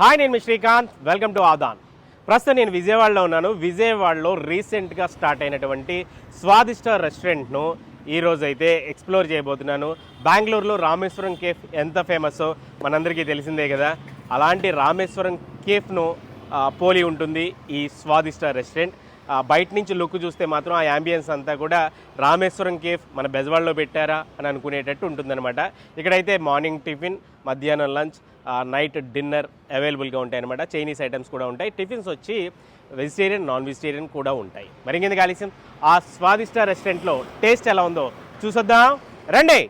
Hi నేను మీ Srikanth. Welcome to Aadan. ప్రస్తుతం నేను విజయవాడలో ఉన్నాను. విజయవాడలో రీసెంట్గా స్టార్ట్ అయినటువంటి స్వాదిష్ట రెస్టారెంట్ను ఈ అయితే ఎక్స్ప్లోర్ చేయబోతున్నాను. బెంగళూరులో రామేశ్వరం కేఫ్ ఎంత ఫేమస్సో మనందరికీ తెలిసిందే కదా. అలాంటి రామేశ్వరం కేఫ్ను పోలి ఉంటుంది ఈ స్వాదిష్ట రెస్టారెంట్. బయట నుంచి లుక్ చూస్తే మాత్రం ఆ యాంబియన్స్ అంతా కూడా రామేశ్వరం కేఫ్ మన బెజవాడలో పెట్టారా అని అనుకునేటట్టు ఉంటుందన్నమాట. ఇక్కడైతే మార్నింగ్ టిఫిన్ మధ్యాహ్నం లంచ్ నైట్ డిన్నర్ అవైలబుల్గా ఉంటాయి అనమాట చైనీస్ ఐటమ్స్ కూడా ఉంటాయి. టిఫిన్స్ వచ్చి వెజిటేరియన్ నాన్ వెజిటేరియన్ కూడా ఉంటాయి. మరి ఇంకెందుకు ఆలస్యం? ఆ స్వాదిష్ట రెస్టారెంట్లో టేస్ట్ ఎలా ఉందో చూసొద్దాం? రండి!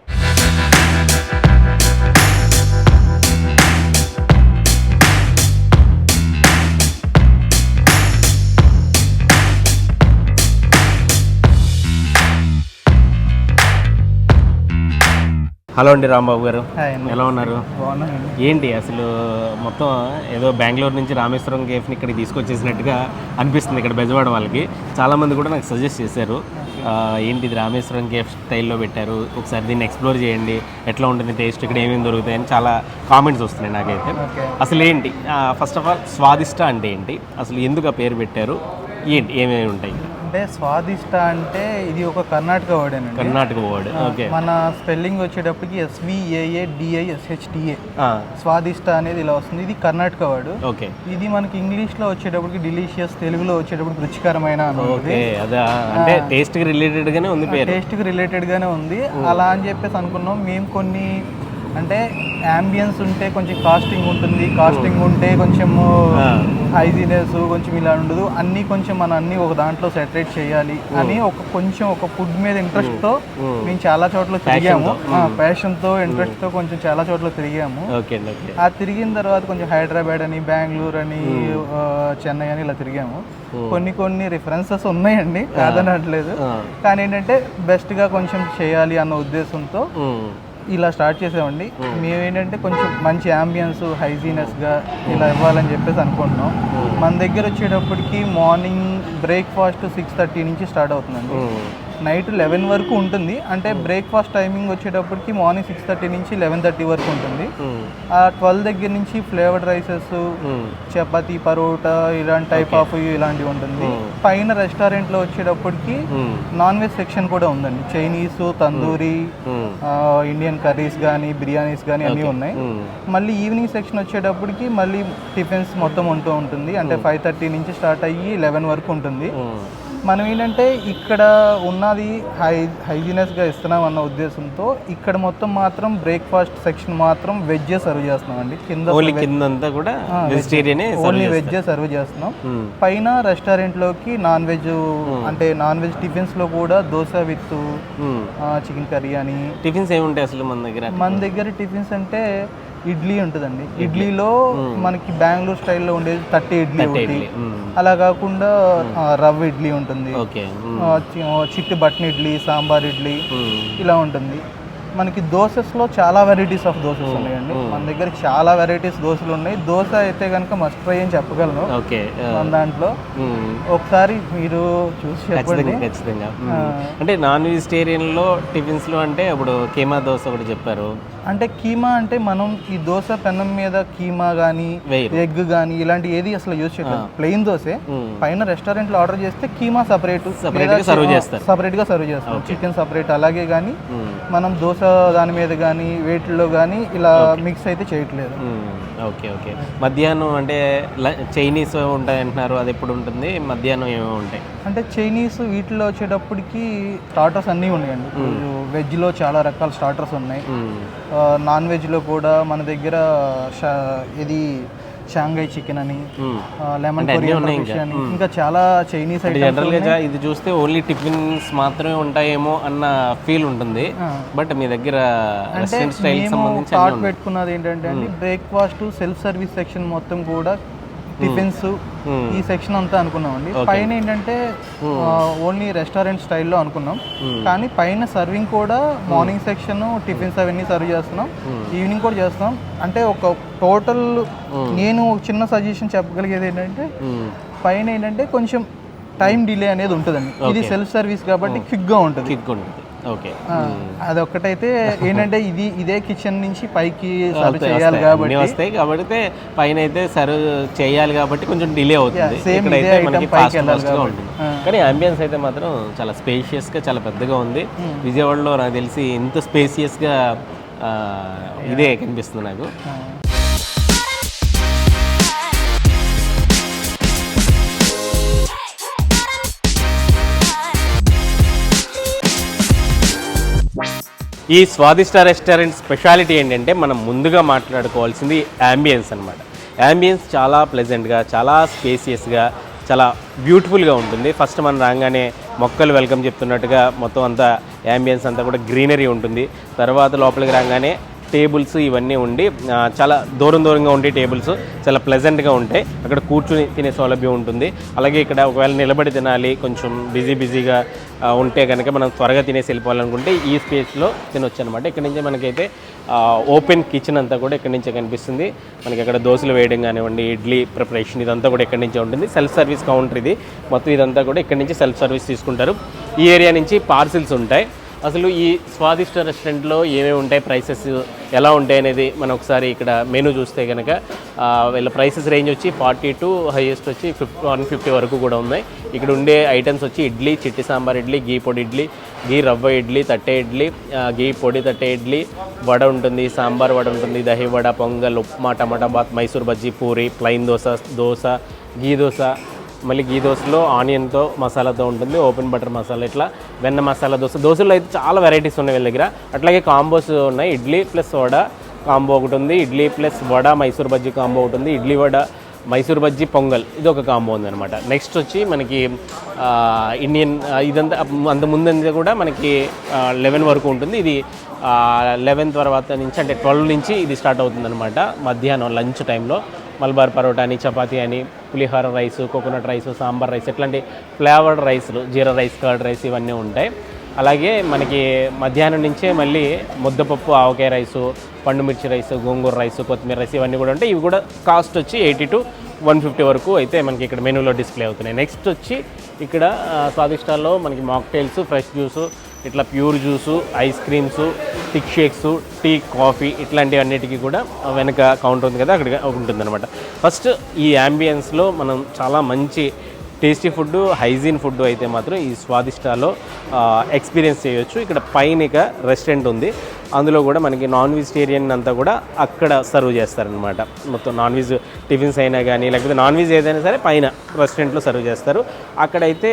హలో అండి రాంబాబు గారు. ఎలా ఉన్నారు? ఏంటి అసలు మొత్తం ఏదో బెంగళూరు నుంచి రామేశ్వరం కేఫ్ని ఇక్కడికి తీసుకొచ్చేసినట్టుగా అనిపిస్తుంది ఇక్కడ బెజవాడ వాళ్ళకి. చాలామంది కూడా నాకు సజెస్ట్ చేశారు. ఏంటి ఇది రామేశ్వరం కేఫ్ స్టైల్లో పెట్టారు. ఒకసారి దీన్ని ఎక్స్ప్లోర్ చేయండి. ఎట్లా ఉంటుంది టేస్ట్ ఇక్కడ ఏమేమి దొరుకుతాయని చాలా కామెంట్స్ వస్తున్నాయి నాకైతే. అసలు ఏంటి? ఫస్ట్ ఆఫ్ ఆల్ స్వాదిష్ట అంటే ఏంటి? అసలు ఎందుకు ఆ పేరు పెట్టారు? ఏంటి? ఏమేమి ఉంటాయి? అంటే స్వాదిష్ట అంటే ఇది ఒక కర్ణాటక వర్డ్ అండి కర్ణాటక వర్డ్ ఓకే. మన స్పెల్లింగ్ వచ్చేటప్పటికి S V A A D I S H T A స్వాదిష్ట అనేది ఇలా వస్తుంది. ఇది కర్ణాటక వర్డ్ ఓకే. ఇది మనకి ఇంగ్లీష్లో వచ్చేటప్పటికి డిలీషియస్ తెలుగులో వచ్చేటప్పటికి రుచికరమైన అని ఉంటుంది ఓకే అదా అంటే టేస్ట్కి రిలేటెడ్గానే ఉంది టేస్ట్కి రిలేటెడ్ గానే ఉంది. అలా అని చెప్పేసి అనుకున్నాం. మేము కొన్ని అంటే అంబియన్స్ ఉంటే కొంచెం కాస్టింగ్ ఉంటుంది కాస్టింగ్ ఉంటే కొంచెము హైజీనెస్ కొంచెం ఇలా ఉండదు. అన్నీ కొంచెం మనం అన్ని ఒక దాంట్లో సెటరేట్ చేయాలి అని ఒక కొంచెం ఒక ఫుడ్ మీద ఇంట్రెస్ట్తో మేము చాలా చోట్ల తిరిగాము. ప్యాషన్తో ఇంట్రెస్ట్తో కొంచెం చాలా చోట్ల తిరిగాము. ఆ తిరిగిన తర్వాత కొంచెం హైదరాబాద్ అని బెంగళూరు అని చెన్నై అని ఇలా తిరిగాము. కొన్ని కొన్ని రిఫరెన్సెస్ ఉన్నాయండి కాదనట్లేదు. కానీ ఏంటంటే బెస్ట్గా కొంచెం చేయాలి అన్న ఉద్దేశంతో. ఇలా స్టార్ట్ చేసామండి. మేము ఏంటంటే కొంచెం మంచి అంబియన్స్గా ఇలా ఇవ్వాలని చెప్పేసి అనుకుంటున్నాం. మన దగ్గర వచ్చేటప్పటికి మార్నింగ్ బ్రేక్ఫాస్ట్ సిక్స్ థర్టీ నుంచి స్టార్ట్ అవుతుందండి. మ్మ్. నైట్ లెవెన్ వరకు ఉంటుంది. అంటే బ్రేక్ఫాస్ట్ టైమింగ్ వచ్చేటప్పటికి మార్నింగ్ సిక్స్ థర్టీ నుంచి లెవెన్ థర్టీ వరకు ఉంటుంది. మ్మ్. ఆ ట్వెల్వ్ దగ్గర నుంచి ఫ్లేవర్డ్ రైసెస్ మ్మ్. చపాతి పరోటా ఇలాంటి టైప్ ఆఫ్ ఇలాంటివి ఉంటుంది. పైన రెస్టారెంట్లో వచ్చేటప్పటికి. నాన్ వెజ్ సెక్షన్ కూడా ఉందండి. చైనీస్ తందూరి ఇండియన్ కర్రీస్ కానీ బిర్యానీస్ కానీ అన్నీ ఉన్నాయి. మళ్ళీ ఈవినింగ్ సెక్షన్ వచ్చేటప్పటికి మళ్ళీ టిఫిన్స్ మొత్తం ఉంటూ ఉంటుంది. అంటే ఫైవ్ థర్టీ నుంచి స్టార్ట్ అయ్యి లెవెన్ వరకు ఉంటుంది. మనం ఏంటంటే ఇక్కడ ఉన్నది హై హైజీనస్గా ఇస్తున్నాం అన్న ఉద్దేశంతో ఇక్కడ మొత్తం మాత్రం బ్రేక్ఫాస్ట్ సెక్షన్ మాత్రం వెజ్ సర్వ్ చేస్తున్నాం అండి కింద ఓన్లీ కిందంతా కూడా వెజిటేరియనే ఓన్లీ వెజ్ సర్వ్ చేస్తున్నాం. పైన రెస్టారెంట్లోకి నాన్ వెజ్ అంటే నాన్ వెజ్ టిఫిన్స్లో కూడా దోశ విత్ చికెన్ కర్రీ అని టిఫిన్స్ ఏముంటాయి అసలు మన దగ్గర? మన దగ్గర టిఫిన్స్ అంటే ఇడ్లీ ఉంటుందండి. ఇడ్లీలో మనకి బెంగళూరు స్టైల్లో ఉండేది తట్టి ఇడ్లీ ఒకటి. అలా కాకుండా రవ్వ ఇడ్లీ ఉంటుంది. చిట్టి బట్న ఇడ్లీ సాంబార్ ఇడ్లీ ఇలా ఉంటుంది. మనకి దోసెస్లో చాలా వెరైటీస్ ఆఫ్ దోసెస్ ఉన్నాయండి. మన దగ్గర చాలా వెరైటీస్ దోశలు ఉన్నాయి. దోశ అయితే కనుక మస్ట్ ట్రై అని చెప్పగలను. ఓకే మన దాంట్లో. ఒకసారి మీరు చూసి చెప్పండి. ఖచ్చితంగా. అంటే నాన్ వెజిటేరియన్లో టిఫిన్స్లో అంటే ఇప్పుడు కీమా దోశ ఒకటి చెప్పారు. అంటే కీమా అంటే మనం ఈ దోశ పెనం మీద కీమా కానీ ఎగ్ కానీ ఇలాంటి ఏది అసలు యూజ్ చేయలేదు ప్లెయిన్ దోసే మ్మ్. పైన రెస్టారెంట్లో ఆర్డర్ చేస్తే కీమా సపరేట్ Separate గా serve చేస్తారు. సపరేట్గా సర్వ్ చేస్తాం చికెన్ సపరేట్ అలాగే కానీ. మనం దోశ దాని మీద కానీ వేటిలో కానీ ఇలా మిక్స్ అయితే చేయట్లేదు. Okay okay. మధ్యాహ్నం అంటే చైనీస్ ఉంటాయి అంటున్నారు అది ఎప్పుడు ఉంటుంది? మధ్యాహ్నం ఏమేమి ఉంటాయి? అంటే చైనీస్ వీటిలో వచ్చేటప్పటికి స్టార్టర్స్ అన్నీ ఉన్నాయండి. వెజ్లో చాలా రకాల స్టార్టర్స్ ఉన్నాయి. నాన్ వెజ్లో కూడా మన దగ్గర ఇది షాంఘై చికెన్ అని లెమన్ అంటే అని ఇంకా చాలా చైనీస్ అంటే ఐటమ్స్ జనరల్గా ఇది చూస్తే ఓన్లీ టిఫిన్స్ మాత్రమే ఉంటాయేమో అన్న ఫీల్ ఉంటుంది. బట్ మీ దగ్గర థాట్ పెట్టుకున్నది ఏంటంటే అండి బ్రేక్ఫాస్ట్ సెల్ఫ్ సర్వీస్ సెక్షన్ మొత్తం కూడా టిఫిన్స్. ఈ సెక్షన్ అంతా అనుకున్నామండి. పైన ఏంటంటే ఓన్లీ రెస్టారెంట్ స్టైల్లో అనుకున్నాం. కానీ పైన సర్వింగ్ కూడా మార్నింగ్ సెక్షన్ టిఫిన్స్ అవన్నీ సర్వ్ చేస్తున్నాం. ఈవినింగ్ కూడా చేస్తున్నాం. అంటే ఒక టోటల్ నేను చిన్న సజెషన్ చెప్పగలిగేది ఏంటంటే. పైన ఏంటంటే కొంచెం టైం డిలే అనేది ఉంటుందండి. ఇది సెల్ఫ్ సర్వీస్ కాబట్టి క్విక్గా ఉంటుంది. ఉంటుంది. అదొక్కటైతే ఏంటంటే ఇది ఇదే కిచెన్ నుంచి పైకి సర్వ్ చేయాలి. కాబట్టి వస్తాయి కాబట్టి పైన అయితే సర్వ్ చేయాలి కాబట్టి కొంచెం డిలే అవుతుంది. ఇక్కడైతే మనకి ఫాస్ట్గా. ఉంటుంది. కానీ అంబియన్స్ అయితే మాత్రం చాలా స్పేషియస్గా చాలా పెద్దగా ఉంది. విజయవాడలో నాకు తెలిసి ఇంత స్పేసియస్గా ఇదే కనిపిస్తుంది నాకు. ఈ స్వాదిష్ట రెస్టారెంట్ స్పెషాలిటీ ఏంటంటే మనం ముందుగా మాట్లాడుకోవాల్సింది యాంబియన్స్ అనమాట యాంబియన్స్ చాలా ప్లెజెంట్గా చాలా స్పేసియస్గా చాలా బ్యూటిఫుల్గా ఉంటుంది. ఫస్ట్ మనం రాగానే మొక్కలు వెల్కమ్ చెప్తున్నట్టుగా మొత్తం అంతా యాంబియన్స్ అంతా కూడా గ్రీనరీ ఉంటుంది. తర్వాత లోపలికి రాగానే టేబుల్స్ ఇవన్నీ ఉండి చాలా దూరం దూరంగా ఉండే టేబుల్స్ చాలా ప్లెజెంట్గా ఉంటాయి. అక్కడ కూర్చుని తినే సౌలభ్యం ఉంటుంది. అలాగే ఇక్కడ ఒకవేళ నిలబడి తినాలి కొంచెం బిజీ బిజీగా ఉంటే కనుక మనం త్వరగా తినేసి వెళ్ళిపోవాలనుకుంటే ఈ స్పేస్లో తినొచ్చు అనమాట ఇక్కడ నుంచి మనకైతే ఓపెన్ కిచెన్ అంతా కూడా ఇక్కడ నుంచే కనిపిస్తుంది. మనకి అక్కడ దోశలు వేయడం కానివ్వండి ఇడ్లీ ప్రిపరేషన్ ఇదంతా కూడా ఇక్కడ నుంచే ఉంటుంది. సెల్ఫ్ సర్వీస్ కౌంటర్ ఇది. మొత్తం ఇదంతా కూడా ఇక్కడ నుంచి సెల్ఫ్ సర్వీస్ తీసుకుంటారు. ఈ ఏరియా నుంచి పార్సిల్స్ ఉంటాయి. అసలు ఈ స్వాదిష్ట రెస్టారెంట్లో ఏమేమి ఉంటాయి ప్రైసెస్? ఎలా ఉంటాయి అనేది మనం ఒకసారి ఇక్కడ మెనూ చూస్తే కనుక వీళ్ళ ప్రైసెస్ రేంజ్ వచ్చి ఫార్టీ టు హైయెస్ట్ వచ్చి ఫిఫ్టీ వన్ ఫిఫ్టీ వరకు కూడా ఉన్నాయి. ఇక్కడ ఉండే ఐటమ్స్ వచ్చి ఇడ్లీ చిట్టి సాంబార్ ఇడ్లీ గీ పొడి ఇడ్లీ గీ రవ్వ ఇడ్లీ తట్టే ఇడ్లీ గీ పొడి తట్టె ఇడ్లీ వడ ఉంటుంది సాంబార్ వడ ఉంటుంది dahi vada pongal upma tomato bath Mysore bajji puri plain dosa dosa ghee dosa మళ్ళీ గీ దోశలో ఆనియన్తో మసాలాతో ఉంటుంది ఓపెన్ బటర్ మసాలా ఇట్లా వెన్న మసాలా దోశ. దోశలో అయితే చాలా వెరైటీస్ ఉన్నాయి వీళ్ళ దగ్గర. అట్లాగే కాంబోస్ ఉన్నాయి. ఇడ్లీ ప్లస్ వడ కాంబో ఒకటి ఉంది. ఇడ్లీ ప్లస్ వడ మైసూర్ బజ్జీ కాంబో ఒకటి ఉంది. ఇడ్లీ వడ మైసూర్ బజ్జీ పొంగల్ ఇది ఒక కాంబో ఉందన్నమాట. నెక్స్ట్ వచ్చి మనకి ఇండియన్ ఇదంతా అంత ముందంతా కూడా మనకి లెవెన్ వరకు ఉంటుంది. ఇది లెవెన్ తర్వాత నుంచి అంటే ట్వెల్వ్ నుంచి ఇది స్టార్ట్ అవుతుందన్నమాట. మధ్యాహ్నం లంచ్ టైంలో మల్బార్ పరోటా అని చపాతీ అని pulihora rice coconut rice sambar rice ఇట్లాంటి ఫ్లేవర్డ్ రైస్లు జీరా రైస్ కర్డ్ రైస్ ఇవన్నీ ఉంటాయి. అలాగే మనకి మధ్యాహ్నం నుంచే మళ్ళీ ముద్దపప్పు ఆవకాయ రైసు పండు మిర్చి రైస్ గోంగూర రైస్ కొత్తిమీర రైస్ ఇవన్నీ కూడా ఉంటాయి. ఇవి కూడా కాస్ట్ వచ్చి ఎయిటీ టు వన్ ఫిఫ్టీ వరకు అయితే మనకి ఇక్కడ మెనూలో డిస్ప్లే అవుతున్నాయి. నెక్స్ట్ వచ్చి ఇక్కడ స్వాదిష్టాల్లో మనకి మాక్టైల్స్ ఫ్రెష్ జ్యూసు ఇట్లా pure juice ice creams thick shakes tea coffee ఇట్లాంటివి అన్నిటికీ కూడా వెనక కౌంటర్ ఉంది కదా అక్కడ ఉంటుందన్నమాట. ఫస్ట్ ఈ యాంబియన్స్లో మనం చాలా మంచి టేస్టీ ఫుడ్ హైజీన్ ఫుడ్ అయితే మాత్రం ఈ స్వాదిష్టాలో ఎక్స్పీరియన్స్ చేయొచ్చు. ఇక్కడ పైన ఇక రెస్టారెంట్ ఉంది. అందులో కూడా మనకి నాన్ వెజిటేరియన్ అంతా కూడా అక్కడ సర్వ్ చేస్తారనమాట మొత్తం నాన్ వెజ్ టిఫిన్స్ అయినా కానీ లేకపోతే నాన్ వెజ్ ఏదైనా సరే పైన రెస్టారెంట్లో సర్వ్ చేస్తారు. అక్కడైతే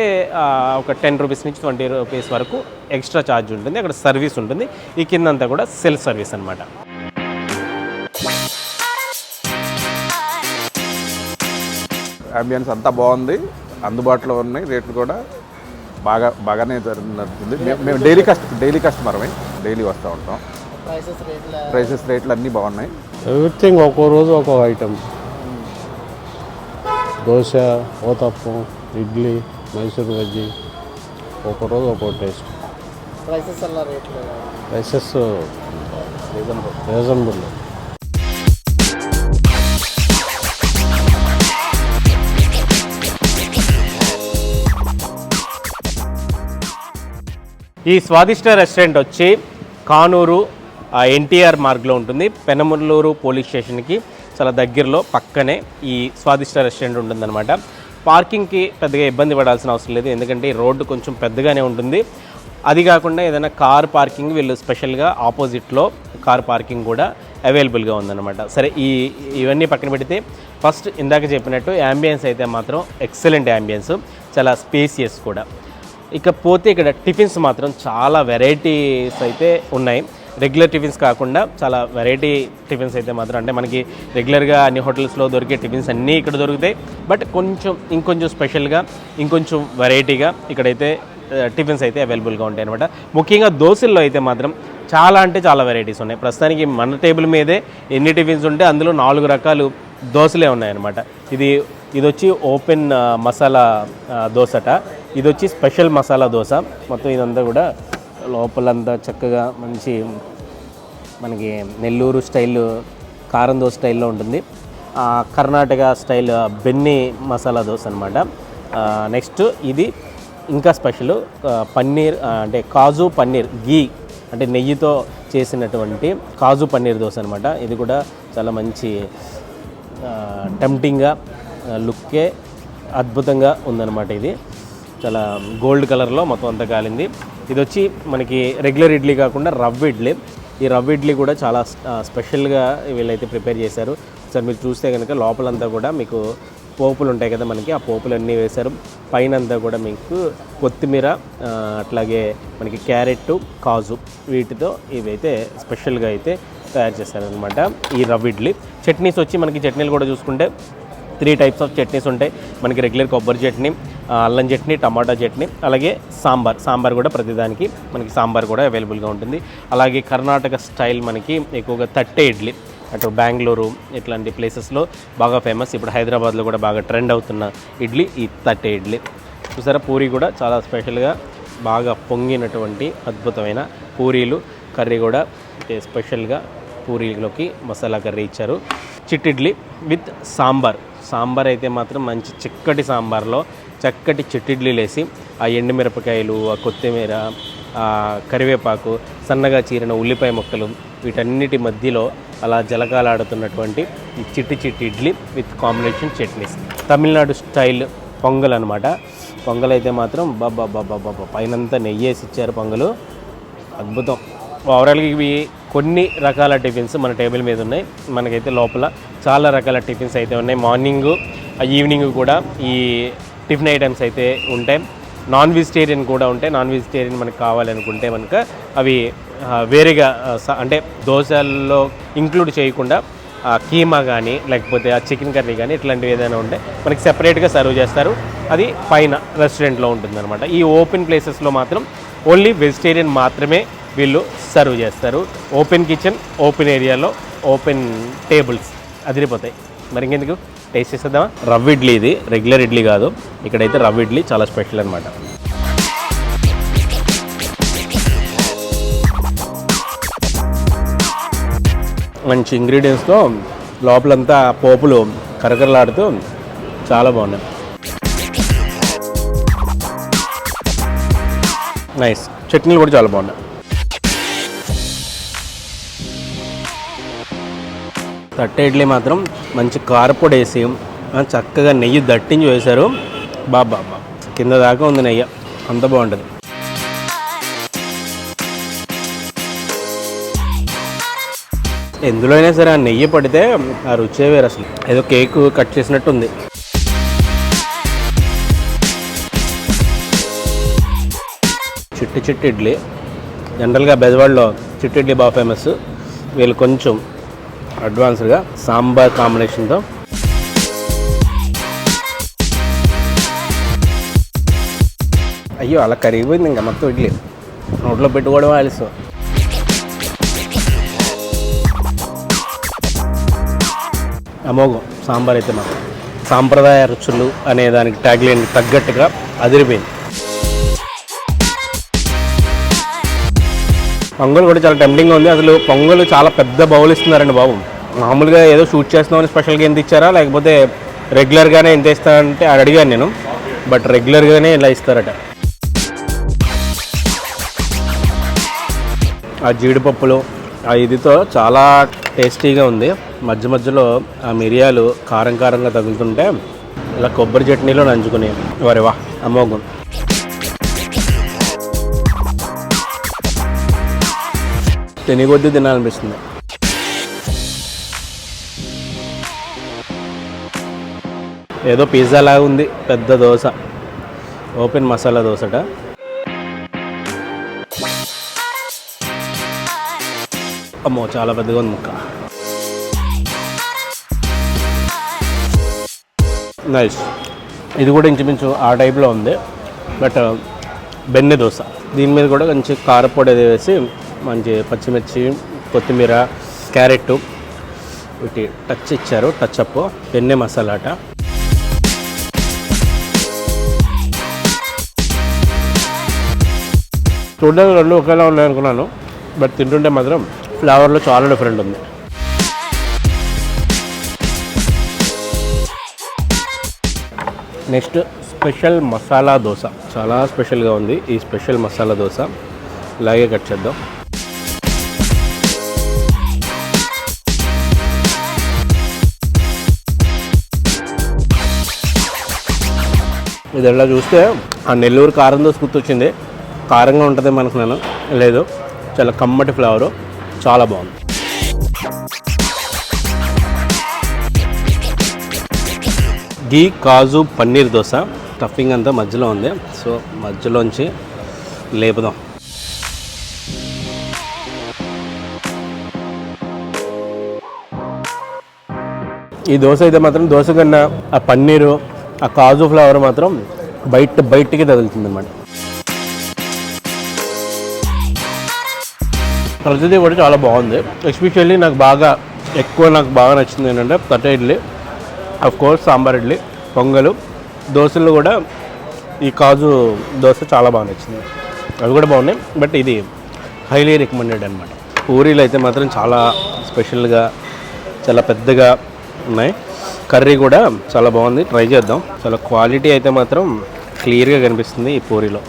ఒక టెన్ రూపీస్ నుంచి ట్వంటీ రూపీస్ వరకు ఎక్స్ట్రా ఛార్జ్ ఉంటుంది. అక్కడ సర్వీస్ ఉంటుంది. ఈ కిందంతా కూడా సెల్ఫ్ సర్వీస్ అనమాట అంబియన్స్ అంతా బాగుంది. అందుబాటులో ఉన్నాయి రేట్లు కూడా బాగా బాగానే జరు- నడుస్తుంది మేము- డైలీ కస్ట్ డైలీ కస్టమర్మే డైలీ వస్తూ ఉంటాం. ప్రైసెస్ రేట్లు అన్నీ బాగున్నాయి. ఎవ్రీథింగ్ ఒక్కో రోజు ఒక్కో ఐటమ్. దోశ ఊతప్పం ఇడ్లీ మైసూర్ బజ్జీ ఒక్కో రోజు ఒక్కో టేస్ట్. Prices reasonable. ఈ స్వాదిష్ట రెస్టారెంట్ వచ్చి కానూరు ఎన్టీఆర్ మార్గ్లో ఉంటుంది. పెనమలూరు పోలీస్ స్టేషన్కి చాలా దగ్గరలో పక్కనే ఈ స్వాదిష్ట రెస్టారెంట్ ఉంటుందన్నమాట. పార్కింగ్కి పెద్దగా ఇబ్బంది పడాల్సిన అవసరం లేదు. ఎందుకంటే రోడ్డు కొంచెం పెద్దగానే ఉంటుంది. అది కాకుండా ఏదైనా కార్ పార్కింగ్ వీళ్ళు స్పెషల్గా ఆపోజిట్లో కార్ పార్కింగ్ కూడా అవైలబుల్గా ఉందన్నమాట. సరే ఈ ఇవన్నీ పక్కన పెడితే ఫస్ట్ ఇందాక చెప్పినట్టు యాంబియన్స్ అయితే మాత్రం ఎక్సలెంట్ యాంబియన్స్ చాలా స్పేసియస్ కూడా. ఇకపోతే ఇక్కడ టిఫిన్స్ మాత్రం చాలా వెరైటీస్ అయితే ఉన్నాయి. రెగ్యులర్ టిఫిన్స్ కాకుండా చాలా వెరైటీ టిఫిన్స్ అయితే మాత్రం అంటే మనకి రెగ్యులర్గా అన్ని హోటల్స్లో దొరికే టిఫిన్స్ అన్నీ ఇక్కడ దొరుకుతాయి. బట్ కొంచెం ఇంకొంచెం స్పెషల్గా ఇంకొంచెం వెరైటీగా ఇక్కడైతే టిఫిన్స్ అయితే అవైలబుల్గా ఉంటాయి అనమాట ముఖ్యంగా దోశల్లో అయితే మాత్రం చాలా అంటే చాలా వెరైటీస్ ఉన్నాయి. ప్రస్తుతానికి మన టేబుల్ మీదే ఎన్ని టిఫిన్స్ ఉంటే అందులో నాలుగు రకాలు దోశలే ఉన్నాయన్నమాట. ఇది ఇది వచ్చి ఓపెన్ మసాలా దోశట. ఇది వచ్చి స్పెషల్ మసాలా దోశ. మొత్తం ఇదంతా కూడా లోపలంతా చక్కగా మంచి మనకి నెల్లూరు స్టైల్ కారం దోశ స్టైల్లో ఉంటుంది. ఆ, కర్ణాటక స్టైల్ బెన్ని మసాలా దోశ అనమాట నెక్స్ట్ ఇది ఇంకా స్పెషల్ పన్నీర్ అంటే కాజు పన్నీర్ గీ అంటే నెయ్యితో చేసినటువంటి కాజు పన్నీర్ దోశ అనమాట ఇది కూడా చాలా మంచి టెంప్టింగ్గా లుక్కే అద్భుతంగా ఉందన్నమాట ఇది. చాలా గోల్డ్ కలర్లో మొత్తం అంతా కాలింది. ఇది వచ్చి మనకి రెగ్యులర్ ఇడ్లీ కాకుండా రవ్వ ఇడ్లీ. ఈ రవ్వ ఇడ్లీ కూడా చాలా స్పెషల్గా వీళ్ళైతే ప్రిపేర్ చేశారు. సార్ మీరు చూస్తే కనుక లోపలంతా కూడా మీకు పోపులు ఉంటాయి కదా మనకి ఆ పోపులు అన్నీ వేశారు. పైన అంతా కూడా మీకు కొత్తిమీర అట్లాగే మనకి క్యారెట్ కాజు వీటితో ఇవైతే స్పెషల్గా అయితే తయారు చేశారనమాట ఈ రవ్వ ఇడ్లీ. చట్నీస్ వచ్చి మనకి చట్నీలు కూడా చూసుకుంటే త్రీ టైప్స్ ఆఫ్ చట్నీస్ ఉంటాయి. మనకి రెగ్యులర్ కొబ్బరి చట్నీ అల్లం చట్నీ టమాటా చట్నీ అలాగే సాంబార్. సాంబార్ కూడా ప్రతిదానికి మనకి సాంబార్ కూడా అవైలబుల్గా ఉంటుంది. అలాగే కర్ణాటక స్టైల్ మనకి ఎక్కువగా తట్టె ఇడ్లీ. అటు బెంగళూరు ఇట్లాంటి ప్లేసెస్లో బాగా ఫేమస్. ఇప్పుడు హైదరాబాద్లో కూడా బాగా ట్రెండ్ అవుతున్న ఇడ్లీ ఈ తట్టె ఇడ్లీ. చూసారా? పూరి కూడా చాలా స్పెషల్గా బాగా పొంగినటువంటి అద్భుతమైన పూరీలు. కర్రీ కూడా స్పెషల్గా పూరీలోకి మసాలా కర్రీ ఇచ్చారు. చిట్టిడ్లీ విత్ సాంబార్. సాంబార్ అయితే మాత్రం మంచి చిక్కటి సాంబార్లో చక్కటి చిట్టిడ్లీలు వేసి ఆ ఎండుమిరపకాయలు ఆ కొత్తిమీర ఆ కరివేపాకు సన్నగా చీరిన ఉల్లిపాయ ముక్కలు వీటన్నిటి మధ్యలో అలా జలకాలాడుతున్నటువంటి ఈ చిట్టి చిట్టి idli with combination chutneys. Tamil Nadu style pongal అనమాట పొంగల్ అయితే మాత్రం బాబా బాబా బాబా పైనంతా నెయ్యి వేసి ఇచ్చారు పొంగలు. అద్భుతం. ఓవరాల్గా ఇవి కొన్ని రకాల టిఫిన్స్ మన టేబుల్ మీద ఉన్నాయి మనకైతే లోపల చాలా రకాల టిఫిన్స్ అయితే ఉన్నాయి. మార్నింగ్ ఈవినింగ్ కూడా ఈ టిఫిన్ ఐటమ్స్ అయితే ఉంటాయి. నాన్ వెజిటేరియన్ కూడా ఉంటాయి. నాన్ వెజిటేరియన్ మనకు కావాలనుకుంటే మనక అవి వేరేగా స- అంటే దోశల్లో ఇంక్లూడ్ చేయకుండా ఆ కీమా కానీ లేకపోతే ఆ చికెన్ కర్రీ కానీ ఇట్లాంటివి ఏదైనా ఉంటే మనకి సెపరేట్గా సర్వ్ చేస్తారు. అది పైన రెస్టారెంట్లో ఉంటుందన్నమాట. ఈ ఓపెన్ ప్లేసెస్లో మాత్రం ఓన్లీ వెజిటేరియన్ మాత్రమే వీళ్ళు సర్వ్ చేస్తారు. ఓపెన్ కిచెన్ ఓపెన్ ఏరియాలో ఓపెన్ టేబుల్స్. అదిరిపోతాయి. మరి ఇంకెందుకు? టేస్ట్ చేసేద్దామా? రవ్వ ఇడ్లీ ఇది. రెగ్యులర్ ఇడ్లీ కాదు. ఇక్కడైతే రవ్వ ఇడ్లీ చాలా స్పెషల్ అనమాట మంచి ఇంగ్రీడియంట్స్తో లోపలంతా పోపులు కరకరలాడుతూ చాలా బాగున్నాయి. నైస్ చట్నీలు కూడా చాలా బాగున్నాయి. తట్ట ఇడ్లీ మాత్రం మంచి కారపొడి వేసి చక్కగా నెయ్యి దట్టించి వేశారు. బాబా బా కింద దాకా ఉంది నెయ్యి. అంత బాగుంటుంది. ఎందులో అయినా సరే ఆ నెయ్యి పడితే ఆ రుచే వేరు అసలు. ఏదో కేక్ కట్ చేసినట్టు ఉంది చిట్టి చిట్టి ఇడ్లీ. జనరల్గా బెజవాడలో చిట్టి ఇడ్లీ బాగా ఫేమస్. వీళ్ళు కొంచెం అడ్వాన్స్డ్గా సాంబార్ కాంబినేషన్తో. అయ్యో అలా కరిగిపోయింది ఇంకా మొత్తం ఇడ్లీ. నోట్లో పెట్టుకోవడం ఆలస్యం. అమోఘం సాంబార్ అయితే మాత్రం. సాంప్రదాయ రుచులు అనే దానికి ట్యాగ్లైన్ తగ్గట్టుగా అదిరిపోయింది. పొంగల్ కూడా చాలా టెంప్టింగ్గా ఉంది. అసలు పొంగల్ చాలా పెద్ద బౌల్ ఇస్తున్నారండి బాబు. మామూలుగా ఏదో షూట్ చేస్తున్నామని స్పెషల్గా ఎంత ఇచ్చారా? లేకపోతే రెగ్యులర్గానే ఎంత ఇస్తారంటే అది అడిగాను నేను. బట్ రెగ్యులర్గానే ఇలా ఇస్తారట. ఆ జీడిపప్పులు ఆ ఇదితో చాలా టేస్టీగా ఉంది. మధ్య మధ్యలో ఆ మిరియాలు కారం కారంగా తగులుతుంటే ఇలా కొబ్బరి చట్నీలో నంచుకుని వరే వా అమోఘం తిని తినాలనిపిస్తుంది. ఏదో పిజ్జా లాగా ఉంది పెద్ద దోశ. ఓపెన్ మసాలా దోశట. అమ్మో చాలా పెద్దగా ఉంది ముక్క. నైస్ ఇది కూడా ఇంచుమించు ఆ టైప్లో ఉంది బట్ బెన్నె దోశ. దీని మీద కూడా కొంచెం కారపొడి అది వేసి మంచి పచ్చిమిర్చి కొత్తిమీర క్యారెట్ వీటి టచ్ ఇచ్చారు. టచ్ అప్ బెన్నె మసాలాట. చూడడానికి రెండు ఒకేలా ఉన్నాయి అనుకున్నాను బట్ తింటుంటే మాత్రం ఫ్లేవర్లో చాలా డిఫరెంట్ ఉంది. Next special masala dosa. చాలా స్పెషల్గా ఉంది ఈ స్పెషల్ మసాలా దోశ. ఇలాగే కట్ చేద్దాం. ఇది ఎలా చూస్తే ఆ నెల్లూరు కారం దోశ గుర్తొచ్చింది. కారంగా ఉంటుంది మనకు నేను. లేదు చాలా కమ్మటి ఫ్లేవరు. చాలా బాగుంది. గీ కాజు పన్నీర్ దోశ. స్టఫింగ్ అంతా మధ్యలో ఉంది. సో మధ్యలోంచి లేపుదాం. ఈ దోశ అయితే మాత్రం దోశ కన్నా ఆ పన్నీరు ఆ కాజు ఫ్లేవర్ మాత్రం బయట బయటికి తగులుతుంది అన్నమాట ప్రతిదీ కూడా చాలా బాగుంది. ఎస్పెషల్లీ నాకు బాగా ఎక్కువ నాకు బాగా నచ్చింది ఏంటంటే తట్ట ఇడ్లీ అఫ్ కోర్స్ సాంబార్ ఇడ్లీ పొంగలు దోశలు కూడా ఈ కాజు దోశ చాలా బాగా నచ్చింది. అవి కూడా బాగున్నాయి. బట్ ఇది హైలీ రికమెండెడ్ అనమాట పూరీలు అయితే మాత్రం చాలా స్పెషల్గా చాలా పెద్దగా ఉన్నాయి. కర్రీ కూడా చాలా బాగుంది. ట్రై చేద్దాం. చాలా క్వాలిటీ అయితే మాత్రం క్లియర్గా కనిపిస్తుంది ఈ పూరిలో.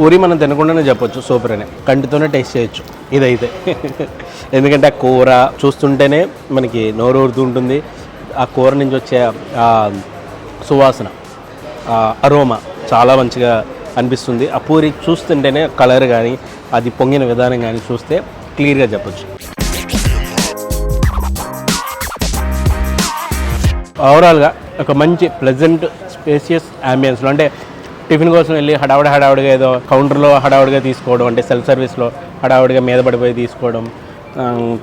పూరి మనం తినకుండానే చెప్పొచ్చు సూపర్ అని. కంటితోనే టేస్ట్ చేయొచ్చు. ఇదైతే. ఎందుకంటే ఆ కూర చూస్తుంటేనే మనకి నోరు ఊరుతుంటుంది ఆ కూర నుంచి వచ్చే సువాసన అరోమా చాలా మంచిగా అనిపిస్తుంది. ఆ పూరి చూస్తుంటేనే కలర్ కానీ అది పొంగిన విధానం కానీ చూస్తే క్లియర్గా చెప్పొచ్చు. ఓవరాల్గా ఒక మంచి ప్లెజెంట్ స్పేసియస్ అంబియన్స్లో అంటే టిఫిన్ కోసం వెళ్ళి హడావుడి హడావుడిగా ఏదో కౌంటర్లో హడావుడిగా తీసుకోవడం అంటే సెల్ఫ్ సర్వీస్లో హడావుడిగా మీద పడిపోయి తీసుకోవడం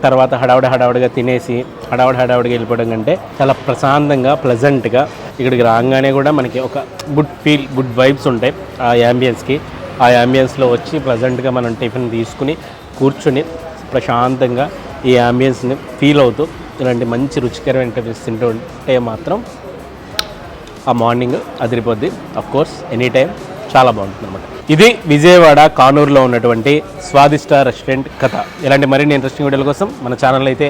తర్వాత హడావుడి హడావుడిగా తినేసి హడావుడి హడావుడిగా వెళ్ళిపోవడం కంటే చాలా ప్రశాంతంగా ప్లెజెంట్గా ఇక్కడికి రాగానే కూడా మనకి ఒక గుడ్ ఫీల్ గుడ్ వైబ్స్ ఉంటాయి ఆ యాంబియన్స్కి ఆ యాంబియన్స్లో వచ్చి ప్లెజెంట్గా మనం టిఫిన్ తీసుకుని కూర్చుని ప్రశాంతంగా ఈ యాంబియన్స్ని ఫీల్ అవుతూ ఇలాంటి మంచి రుచికరమైన టిఫిన్స్ తింటూ ఉంటే మాత్రం ఆ మార్నింగ్ అదిరిపోద్ది. అఫ్ కోర్స్ ఎనీ టైం చాలా బాగుంటుంది అనమాట ఇది విజయవాడ కానూరులో ఉన్నటువంటి స్వాదిష్ట రెస్టారెంట్ కథ. ఇలాంటి మరిన్ని ఇంట్రెస్టింగ్ వీడియోల కోసం మన ఛానల్ అయితే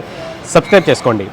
సబ్స్క్రైబ్ చేసుకోండి.